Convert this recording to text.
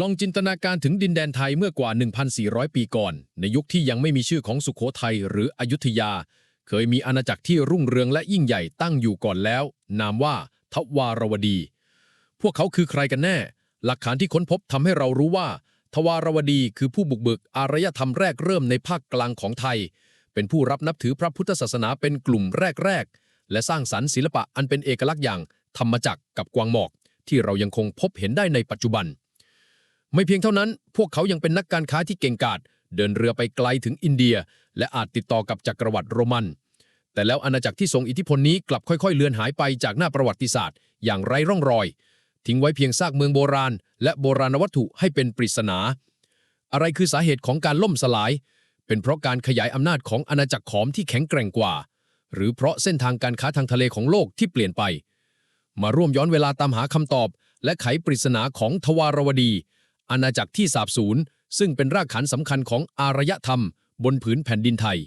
ลองจินตนาการถึงดินแดนไทยเมื่อกว่า 1,400 ปีก่อน ในยุคที่ยังไม่มีชื่อของสุขโขทัยหรืออยุธยา เคยมีอาณาจักรที่รุ่งเรืองและยิ่งใหญ่ตั้งอยู่ก่อนแล้ว นามว่าทวารวดี พวกเขาคือใครกันแน่ หลักฐานที่ค้นพบทำให้เรารู้ว่า ทวารวดีคือผู้บุกเบิกอารยธรรมแรกเริ่มในภาคกลางของไทย เป็นผู้รับนับถือพระพุทธศาสนาเป็นกลุ่มแรกๆและสร้างสรรค์ศิลปะอันเป็นเอกลักษณ์อย่าง ธรรมจักรกับกวางหมอก ที่เรายังคงพบเห็นได้ในปัจจุบัน ไม่เพียงเท่านั้น พวกเขายังเป็นนักการค้าที่เก่งกาจเดินเรือไปไกลถึงอินเดีย และอาจติดต่อกับจักรวรรดิโรมัน แต่แล้วอาณาจักรที่ทรงอิทธิพลนี้กลับค่อยๆ เลือนหายไปจากหน้าประวัติศาสตร์ อย่างไร้ร่องรอย ทิ้งไว้เพียงซากเมืองโบราณ และโบราณวัตถุให้เป็นปริศนา อะไรคือสาเหตุของการล่มสลาย เป็นเพราะการขยายอำนาจของอาณาจักรขอมที่แข็งแกร่งกว่า หรือเพราะเส้นทางการค้าทางทะเลของโลกที่เปลี่ยนไป มาร่วมย้อนเวลาตามหาคำตอบ และไขปริศนาของทวารวดี อาณาจักรที่สาบสูญซึ่งเป็นรากฐานสำคัญของอารยธรรม บนผืนแผ่นดินไทย